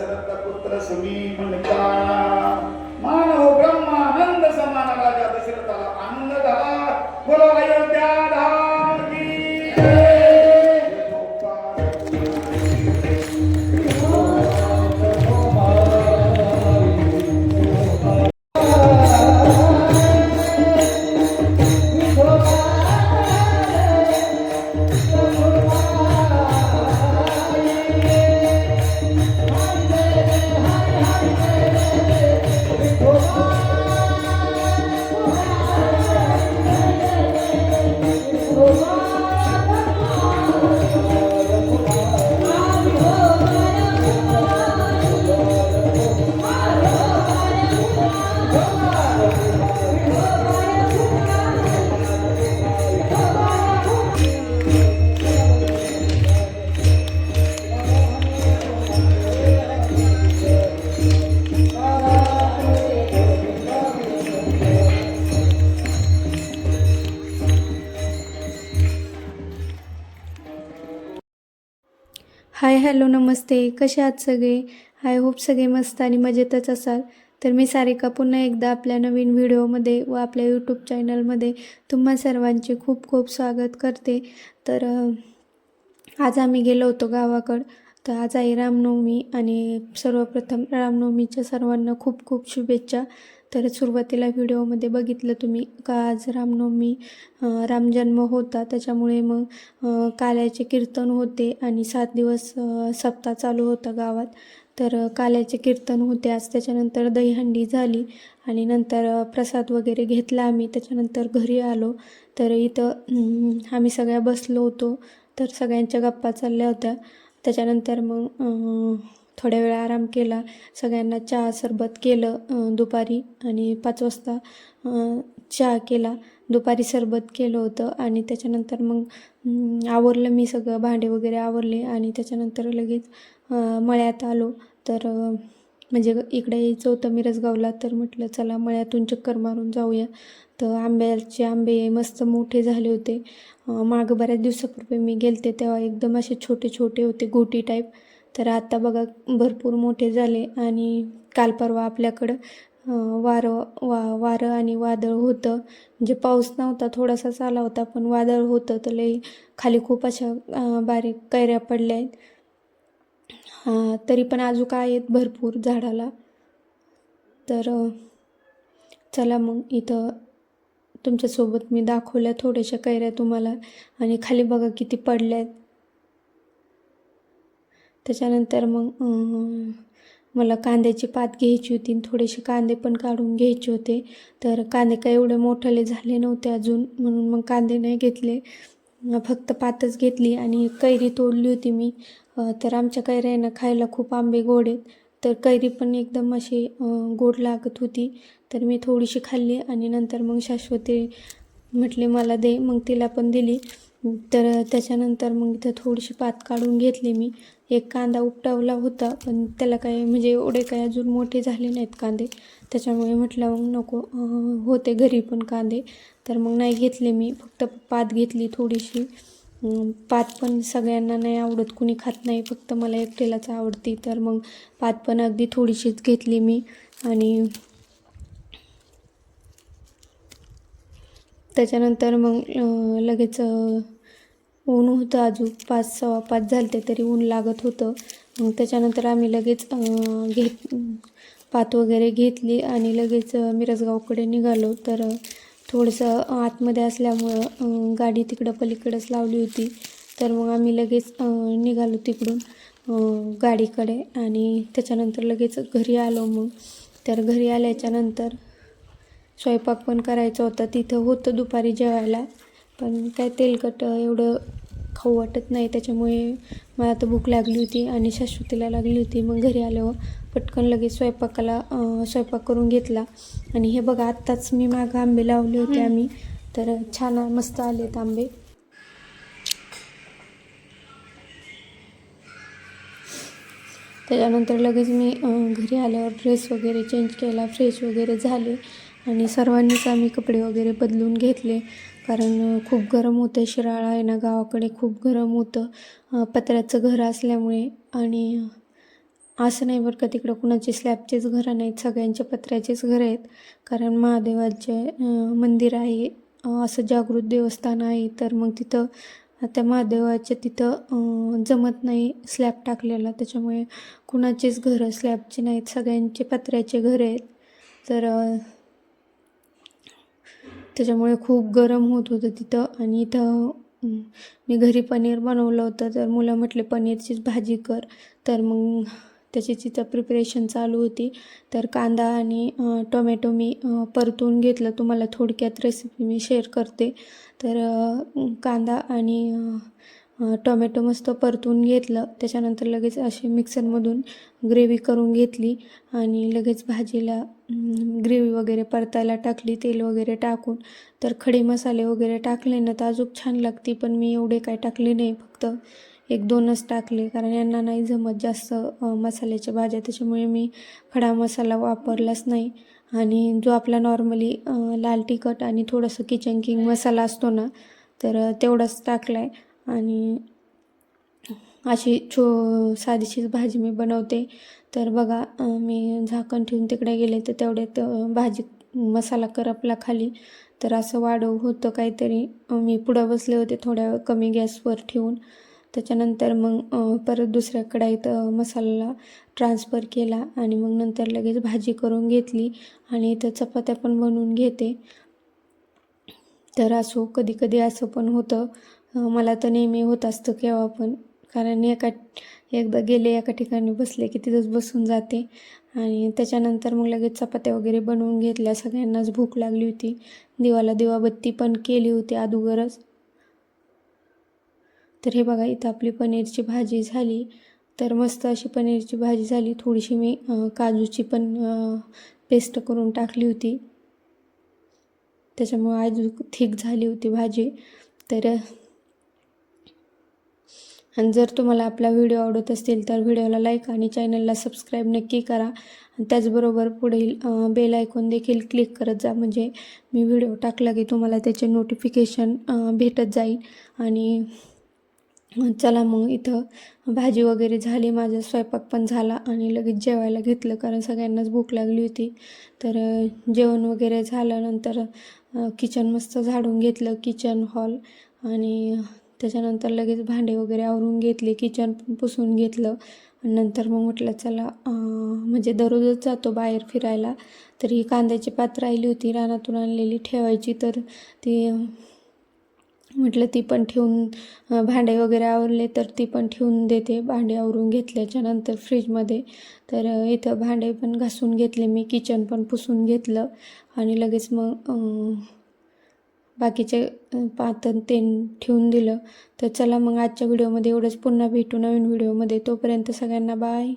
serta putra sumi manita hi hello नमस्ते. कसे आहात सगळे? आय होप सगळे मस्त आणि मजेतच असाल. तर मी सारिका पुन्हा एकदा आपल्या नवीन व्हिडिओमध्ये व आपल्या यूट्यूब चॅनलमध्ये तुम्हा सर्वांचे खूप खूप स्वागत करते. तर आज आम्ही गेलो होतो गावाकडं. तर आज आहे रामनवमी आणि सर्वप्रथम रामनवमीच्या सर्वांना खूप खूप शुभेच्छा. तर सुरुवातीला व्हिडिओमध्ये बघितलं तुम्ही का आज रामनवमी रामजन्म होता. त्याच्यामुळे मग काल्याचे कीर्तन होते आणि सात दिवस सप्ताह चालू होता गावात. तर काल्याचे कीर्तन होते. आज त्याच्यानंतर दहीहंडी झाली आणि नंतर प्रसाद वगैरे घेतला आम्ही. त्याच्यानंतर घरी आलो. तर इथं आम्ही सगळ्या बसलो होतो. तर सगळ्यांच्या गप्पा चालल्या होत्या. त्याच्यानंतर मग थोड्या वेळ आराम केला. सगळ्यांना चहा सरबत केलं दुपारी आणि पाच वाजता चहा केला. दुपारी सरबत केलं होतं आणि त्याच्यानंतर मग आवरलं मी सगळं. भांडे वगैरे आवरले आणि त्याच्यानंतर लगेच मळ्यात आलो. तर म्हणजे इकडे यायचं होतं मिरजगावला. तर म्हटलं चला मळ्यातून चक्कर मारून जाऊया. तर आंब्याचे आंबे मस्त मोठे झाले होते. मागं बऱ्याच दिवसापूर्वी मी गेलते तेव्हा एकदम असे छोटे छोटे होते गोटी टाईप. तर आता बघा भरपूर मोठे झाले आणि काल परवा आपल्याकडं वारं वा वारं आणि वादळ होतं. म्हणजे पाऊस नव्हता थोडासाच आला होता पण वादळ होतं तर लई खाली खूप अशा बारीक कैऱ्या पडल्या आहेत. हां तरी पण अजून आहेत भरपूर झाडाला. तर चला मग इथं तुमच्यासोबत मी दाखवल्या थोड्याशा कैऱ्या तुम्हाला. आणि खाली बघा किती पडल्या आहेत. त्याच्यानंतर मग मला कांद्याची पात घ्यायची होती थोडेसे कांदे पण काढून घ्यायचे होते. तर कांदे काय एवढे मोठाले झाले नव्हते अजून म्हणून मग कांदे नाही घेतले. फक्त पातच घेतली आणि कैरी तोडली होती मी. तर आमच्या कैऱ्यांना खायला खूप आंबे गोड आहेत. तर कैरी पण एकदम अशी गोड लागत होती. तर मी थोडीशी खाल्ली आणि नंतर मग शाश्वती म्हटले मला दे. मग तिला पण दिली. तर त्याच्यानंतर मग इथं थोडीशी पात काढून घेतली मी. एक कांदा उपटावला होता पण त्याला काही म्हणजे एवढे काही अजून मोठे झाले नाहीत कांदे. त्याच्यामुळे म्हटलं मग नको होते घरी पण कांदे. तर मग नाही घेतले मी फक्त पात घेतली थोडीशी. पात पण सगळ्यांना नाही आवडत कुणी खात नाही फक्त मला एकटेलाच आवडती. तर मग पात पण अगदी थोडीशीच घेतली मी. आणि त्याच्यानंतर मग लगेच ऊन होतं अजून. पाच सव्वा पाच झालते तरी ऊन लागत होतं. मग त्याच्यानंतर आम्ही लगेच घेत पात वगैरे घेतली आणि लगेच मिरजगावकडे निघालो. तर थोडंसं आतमध्ये असल्यामुळं गाडी तिकडं पलीकडंच लावली होती. तर मग आम्ही लगेच निघालो तिकडून गाडीकडे. आणि त्याच्यानंतर लगेच घरी आलो मग. तर घरी आल्याच्यानंतर स्वयंपाक पण करायचा होता. तिथं होतं दुपारी जेवायला. पण काय तेलकट एवढं खाऊ वाटत नाही. त्याच्यामुळे मला तर भूक लागली होती आणि शाश्वतीला लागली होती. मग घरी आल्यावर पटकन लगेच स्वयंपाकाला स्वयंपाक करून घेतला. आणि हे बघा आत्ताच मी मागं आंबे लावले होते आम्ही. तर छान मस्त आलेत आंबे. त्याच्यानंतर लगेच मी घरी आल्यावर ड्रेस वगैरे चेंज केला. फ्रेश वगैरे झाले. आणि सर्वांनीच आम्ही कपडे वगैरे बदलून घेतले. कारण खूप गरम होतं. शिराळा आहे ना गावाकडे खूप गरम होतं. पत्र्याचं घर असल्यामुळे आणि असं नाही बरं का तिकडं कुणाचे स्लॅबचेच घरं नाहीत. सगळ्यांचे पत्र्याचेच घरं आहेत. कारण महादेवाचे मंदिर आहे. असं जागृत देवस्थान आहे. तर मग तिथं त्या महादेवाच्या तिथं जमत नाही स्लॅब टाकलेला. त्याच्यामुळे कुणाचेच घरं स्लॅबचे नाहीत. सगळ्यांचे पत्र्याचे घरं आहेत. तर त्याच्यामुळे खूप गरम होत होतं तिथं. आणि इथं मी घरी पनीर बनवलं होतं. तर मुलं म्हटले पनीरचीच भाजी कर. तर मग त्याची तिथं प्रिपरेशन चालू होती. तर कांदा आणि टोमॅटो मी परतून घेतलं. तुम्हाला थोडक्यात रेसिपी मी शेअर करते. तर कांदा आणि टोमॅटो मस्त परतून घेतलं. त्याच्यानंतर लगेच अशी मिक्सरमधून ग्रेव्ही करून घेतली आणि लगेच भाजीला ग्रेव्ही वगैरे परतायला टाकली तेल वगैरे टाकून. तर खडे मसाले वगैरे टाकले ना तर अजून छान लागते पण मी एवढे काय टाकले नाही. फक्त एक दोनच टाकले कारण यांना नाही जमत जास्त मसाल्याच्या भाज्या. त्याच्यामुळे मी खडा मसाला वापरलाच नाही. आणि जो आपला नॉर्मली लाल तिखट आणि थोडंसं किचन किंग मसाला असतो ना तर तेवढाच टाकला आहे आणि अशी छो साधीशीच भाजी मी बनवते. तर बघा मी झाकण ठेवून तिकडे गेले तर तेवढ्यात भाजी मसाला करपला खाली. तर असं वाढव होतं काहीतरी. मी पुढं बसले होते थोड्या कमी गॅसवर ठेवून. त्याच्यानंतर मग परत दुसऱ्या कढाईत मसाला ट्रान्सफर केला आणि मग नंतर लगेच भाजी करून घेतली आणि इथं चपात्या पण बनवून घेते. तर असो कधी कधी असं पण होतं. मला तर नेहमी होत असतं केव्हा पण. कारण एका एकदा गेले एका ठिकाणी बसले की तिथंच बसून जाते. आणि त्याच्यानंतर मग लगेच चपात्या वगैरे बनवून घेतल्या. सगळ्यांनाच भूक लागली होती. दिवाला दिवाबत्ती पण केली होती अगोदरच. तर हे बघा इथं आपली पनीरची भाजी झाली. तर मस्त अशी पनीरची भाजी झाली. थोडीशी मी काजूची पण पेस्ट करून टाकली होती. त्याच्यामुळे आज थिक झाली होती भाजी. तर आणि जर तुम्हाला आपला व्हिडिओ आवडत असतील तर व्हिडिओला लाईक आणि चॅनलला सबस्क्राईब नक्की करा. आणि त्याचबरोबर पुढील बेल आयकॉन देखील क्लिक करत जा. म्हणजे मी व्हिडिओ टाकला की तुम्हाला त्याचे नोटिफिकेशन भेटत जाईल. आणि चला मग इथं भाजी वगैरे झाली. माझा स्वयंपाक पण झाला आणि लगेच जेवायला घेतलं कारण सगळ्यांनाच भूक लागली होती. तर जेवण वगैरे झाल्यानंतर किचन मस्त झाडून घेतलं. किचन हॉल आणि त्याच्यानंतर लगेच भांडे वगैरे आवरून घेतले किचन पण पुसून घेतलं. आणि नंतर मग म्हटलं चला म्हणजे दररोजच जातो बाहेर फिरायला. तर ही कांद्याची पात राहिली होती रानातून आणलेली ठेवायची. तर ती म्हटलं ती पण ठेवून भांडे वगैरे आवरले तर ती पण ठेवून देते. भांडे आवरून घेतल्याच्या नंतर फ्रीजमध्ये तर इथं भांडे पण घासून घेतले मी किचन पण पुसून घेतलं. आणि लगेच मग बाकीचे पातन ते ठेवून दिलं. तर चला मग आजच्या व्हिडिओमध्ये एवढंच. पुन्हा भेटू नवीन व्हिडिओमध्ये. तोपर्यंत सगळ्यांना बाय